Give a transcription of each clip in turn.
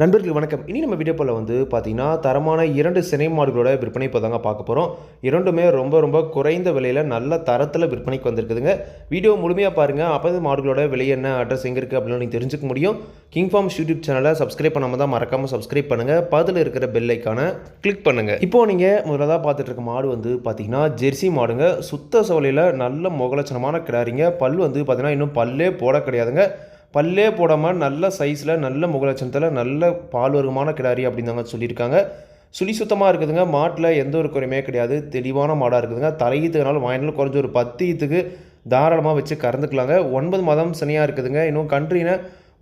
நண்பர்களுக்கு வணக்கம். இனி நம்ம வீடியோ போல் வந்து பார்த்தீங்கன்னா தரமான இரண்டு சினை மாடுகளோட விற்பனை இப்போ தாங்க பார்க்க போகிறோம் இரண்டுமே ரொம்ப ரொம்ப குறைந்த விலையில் நல்ல தரத்தில் விற்பனைக்கு வந்திருக்குதுங்க. வீடியோ முழுமையாக பாருங்கள் அப்போ இந்த மாடுகளோட விலை என்ன அட்ரஸ் எங்கே இருக்குது அப்படின்னு நீங்கள் தெரிஞ்சுக்க முடியும். கிங் ஃபார்ம்ஸ் யூடியூப் சேனலை சப்ஸ்கிரைப் பண்ணாமல் தான் மறக்காமல் சப்ஸ்கிரைப் பண்ணுங்கள் பதில் இருக்கிற பெல்லைக்கான கிளிக் பண்ணுங்கள் இப்போ நீங்கள் முதலாக பார்த்துட்டு இருக்க மாடு வந்து பார்த்தீங்கன்னா ஜெர்சி மாடுங்க. சுத்த சோலையில் நல்ல முகலட்சணமான கிடாரிங்க. பல் வந்து பார்த்தீங்கன்னா இன்னும் பல்லே போட கிடையாதுங்க. பல்லே போடாமல் நல்ல சைஸில் நல்ல முகலட்சணத்தில் நல்ல பால் வருமான கிடாரி அப்படின்னு தாங்க சொல்லியிருக்காங்க. சுழி சுத்தமாக இருக்குதுங்க. மாட்டில் எந்த ஒரு குறையுமே கிடையாது. தெளிவான மாடாக இருக்குதுங்க. தலையீத்துனால வாங்கினாலும் குறைஞ்ச ஒரு பத்து ஈத்துக்கு தாராளமாக வச்சு கறந்துக்கலாங்க. ஒன்பது மாதம் சனியாக இருக்குதுங்க. இன்னும் கன்றினை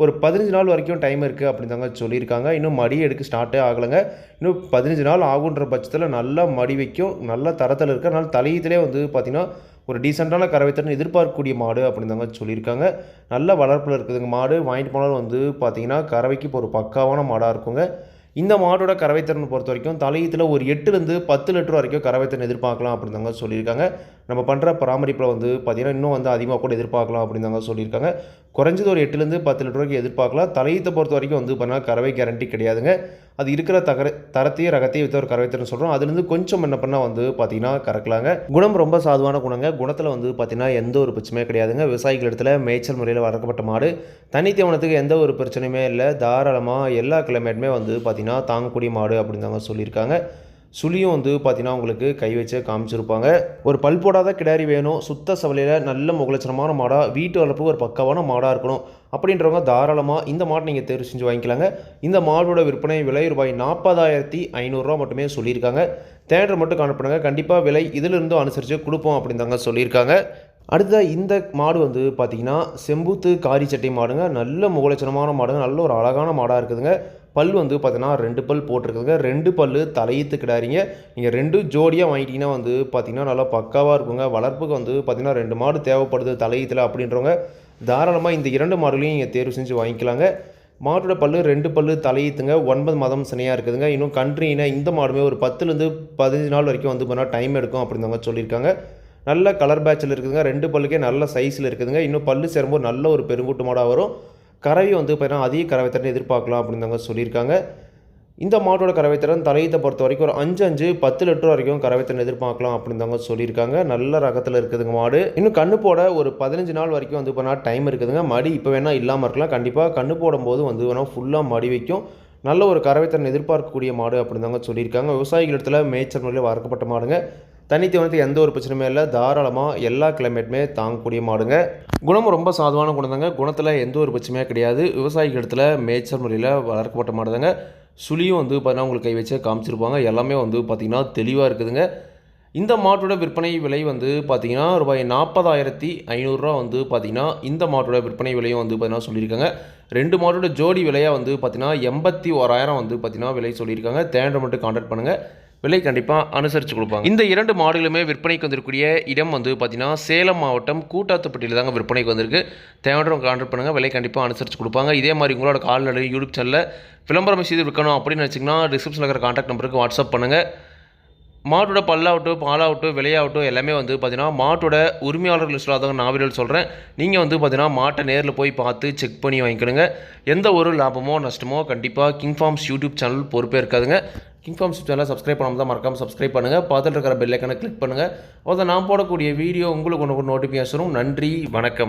ஒரு பதினஞ்சு நாள் வரைக்கும் டைம் இருக்குது அப்படின்னு தாங்க சொல்லியிருக்காங்க. இன்னும் மடி எடுக்க ஸ்டார்ட்டே ஆகலைங்க. இன்னும் பதினஞ்சு நாள் ஆகுன்ற பட்சத்தில் நல்லா மடி வைக்கும் நல்ல தரத்தில் இருக்குது அதனால் தலையீத்திலே வந்து பார்த்திங்கன்னா ஒரு டீசெண்டான கறவைத்திறன் எதிர்பார்க்கக்கூடிய மாடு அப்படின்னு தாங்க சொல்லியிருக்காங்க. நல்ல வளர்ப்பில் இருக்குதுங்க மாடு. வாங்கிட்டு போனாலும் வந்து பார்த்தீங்கன்னா கறவைக்கு இப்போ ஒரு பக்காவான மாடாக இருக்குங்க. இந்த மாடோட கறவைத்திறனை பொறுத்த வரைக்கும் தலையத்தில் ஒரு எட்டுலேருந்து பத்து லிட்டர் வரைக்கும் கறவைத்திறன் எதிர்பார்க்கலாம் அப்படின்னு தாங்க சொல்லியிருக்காங்க. நம்ம பண்ணுற பராமரிப்பில் வந்து பார்த்திங்கன்னா இன்னும் வந்து அதிகமாக கூட எதிர்பார்க்கலாம் அப்படின்னு தாங்க சொல்லியிருக்காங்க. குறைஞ்சது ஒரு எட்டுலேருந்து பத்து லிட்டர் வரைக்கும் எதிர்பார்க்கலாம். தலையத்தை பொறுத்த வரைக்கும் வந்து பண்ணால் கறவை கேரண்டி கிடையாதுங்க. அது இருக்கிற தகர தரத்தையும் ரகத்தையும் வித்த ஒரு கறவைத்திறன் சொல்கிறோம் அதுலேருந்து கொஞ்சம் என்ன பண்ணால் வந்து பார்த்திங்கன்னா கறக்கலாங்க. குணம் ரொம்ப சாதுவான குணங்க. குணத்தில் வந்து பார்த்திங்கன்னா எந்த ஒரு பிரச்சனையுமே கிடையாதுங்க. விவசாயிகள் இடத்துல மேய்ச்சல் முறையில் வளர்க்கப்பட்ட மாடு. தனி தீவனத்துக்கு எந்த ஒரு பிரச்சனையுமே இல்லை. தாராளமாக எல்லா கிளைமேட்டுமே வந்து பார்த்திங்கன்னா தாங்கக்கூடிய மாடு அப்படின்னு தாங்க சொல்லியிருக்காங்க. சுழியும் வந்து பார்த்தீங்கன்னா உங்களுக்கு கை வச்சே காமிச்சிருப்பாங்க. ஒரு பல் போடாத கிடாரி வேணும். சுத்த சவலையில் நல்ல முகலட்சணமான மாடாக வீட்டு வளர்ப்பு ஒரு பக்கவான மாடாக இருக்கணும். அப்படின்றவங்க தாராளமாக இந்த மாட்டை நீங்கள் தேர்வு செஞ்சு வாங்கிக்கலாங்க. இந்த மாடோட விற்பனை விலை ரூபாய் நாற்பதாயிரத்தி ஐநூறுரூவா மட்டுமே சொல்லியிருக்காங்க. தேட்டர் மட்டும் காணப்படுங்க கண்டிப்பாக விலை இதிலிருந்தும் அனுசரித்து கொடுப்போம் அப்படின்னு தாங்க சொல்லியிருக்காங்க. அடுத்ததாக இந்த மாடு வந்து பார்த்திங்கன்னா செம்பூத்து காரி சட்டை மாடுங்க. நல்ல முகலட்சணமான மாடுங்க. நல்ல ஒரு அழகான மாடாக இருக்குதுங்க. பல் வந்து பார்த்தீங்கன்னா ரெண்டு பல் போட்டிருக்குதுங்க. ரெண்டு பல் தலையீத்து கிடாரிங்க நீங்கள் ரெண்டு ஜோடியாக வாங்கிட்டீங்கன்னா வந்து பார்த்தீங்கன்னா நல்லா பக்காவாக இருக்குங்க. வளர்ப்புக்கு வந்து பார்த்திங்கன்னா ரெண்டு மாடு தேவைப்படுது தலையீத்தில் அப்படின்றவங்க தாராளமாக இந்த இரண்டு மாடுகளையும் நீங்கள் தேர்வு செஞ்சு வாங்கிக்கலாங்க. மாட்டோட பல்லு ரெண்டு பல்லு தலையீத்துங்க. ஒன்பது மாதம் சினையாக இருக்குதுங்க. இன்னும் கன்றுனா இந்த மாடுமே ஒரு பத்துலேருந்து பதினஞ்சு நாள் வரைக்கும் வந்து பண்ணால் டைம் எடுக்கும் அப்படின்றவங்க சொல்லியிருக்காங்க. நல்ல கலர் பேட்சில் இருக்குதுங்க. ரெண்டு பல்லுக்கே நல்ல சைஸில் இருக்குதுங்க. இன்னும் பல்லு சேரும்போது நல்ல ஒரு பெருங்கூட்டு மாடாக வரும். கறவை வந்து பார்த்தீங்கன்னா அதிக கறவைத்திறன் எதிர்பார்க்கலாம் அப்படின்னு தாங்க சொல்லியிருக்காங்க. இந்த மாட்டோட கறவைத்திறன் தலையத்தை பொறுத்த வரைக்கும் ஒரு அஞ்சு அஞ்சு பத்து லிட்டர் வரைக்கும் கறவைத்திறன் எதிர்பார்க்கலாம் அப்படின்னு தாங்க சொல்லியிருக்காங்க. நல்ல ரகத்தில் இருக்குதுங்க மாடு. இன்னும் கண்ணு போட ஒரு பதினஞ்சு நாள் வரைக்கும் வந்து பண்ணால் டைம் இருக்குதுங்க. மடி இப்போ வேணால் இல்லாமல் இருக்கலாம். கண்டிப்பாக கண்ணு போடும்போது வந்து வேணால் ஃபுல்லாக மடி வைக்கும். நல்ல ஒரு கறவைத்திறன் எதிர்பார்க்கக்கூடிய மாடு அப்படின்னு தாங்க சொல்லியிருக்காங்க. விவசாயிகள் இடத்துல மேய்ச்சல் முறையில் வளர்க்கப்பட்ட மாடுங்க. தனித்தீவனத்துக்கு எந்த ஒரு பிரச்சனையுமே இல்லை. தாராளமாக எல்லா கிளைமேட்டுமே தாங்கக்கூடிய மாடுங்க. குணமும் ரொம்ப சாதுவான குணம் தாங்க குணத்தில் எந்த ஒரு பிரச்சனையுமே கிடையாது. விவசாயிகள் இடத்துல மேய்ச்சல் முறையில் வளர்க்கப்பட்ட மாடு தாங்க சுழியும் வந்து பார்த்தீங்கன்னா உங்களுக்கு கை வச்சு காமிச்சிருப்பாங்க. எல்லாமே வந்து பார்த்திங்கன்னா தெளிவாக இருக்குதுங்க. இந்த மாட்டோட விற்பனை விலை வந்து பார்த்திங்கன்னா ரூபாய் நாற்பதாயிரத்தி ஐநூறுரூவா வந்து பார்த்திங்கன்னா இந்த மாட்டோட விற்பனை விலையும் வந்து பார்த்திங்கன்னா சொல்லியிருக்காங்க. ரெண்டு மாட்டோட ஜோடி விலையாக வந்து பார்த்திங்கன்னா எண்பத்தி ஓராயிரம் வந்து பார்த்திங்கன்னா விலை சொல்லியிருக்காங்க. தேண்டை மட்டும் கான்டாக்ட் பண்ணுங்கள் விலை கண்டிப்பாக அனுசரித்து கொடுப்பாங்க. இந்த இரண்டு மாடுகளுமே விற்பனைக்கு வந்திருக்கக்கூடிய இடம் வந்து பார்த்திங்கன்னா சேலம் மாவட்டம் கூட்டாத்துப்பட்டியில் தாங்க விற்பனைக்கு வந்திருக்கு. தேவையான கான்டாக்ட் பண்ணுங்கள் விலை கண்டிப்பாக அனுசரித்து கொடுப்பாங்க. இதே மாதிரி உங்களோட கால்நடை யூடியூப் சேனலில் விளம்பரம் செய்து விற்கணும் அப்படின்னு நினச்சிங்கன்னா டிஸ்கிரிப்ஷனில் இருக்கிற கான்டாக்ட் நம்பருக்கு வாட்ஸ்அப் பண்ணுங்கள் மாட்டோட பல்லாகட்டும் பாலாகட்டும் விலையாகட்டும் எல்லாமே வந்து பார்த்தீங்கன்னா மாட்டோட உரிமையாளர்கள் லிஸ்ட்டில் தான் நான் வீடியோ சொல்கிறேன் நீங்கள் வந்து பார்த்தீங்கன்னா மாட்டை நேரில் போய் பார்த்து செக் பண்ணி வாங்கிக்கணுங்க. எந்த ஒரு லாபமோ நஷ்டமோ கண்டிப்பாக கிங் ஃபார்ம்ஸ் யூடியூப் சேனல் பொறுப்பே இருக்காதுங்க. கிங் ஃபார்ம்ஸ் சேனலை சப்ஸ்கிரைப் பண்ணாமல் தான் மறக்காமல் சப்ஸ்கிரைப் பண்ணுங்கள் பார்த்துட்டு இருக்கிற பெல்லைக்கான கிளிக் பண்ணுங்கள் அதை நான் போடக்கூடிய வீடியோ உங்களுக்கு ஒன்று நோட்டிஃபிகேஷனும் நன்றி வணக்கம்.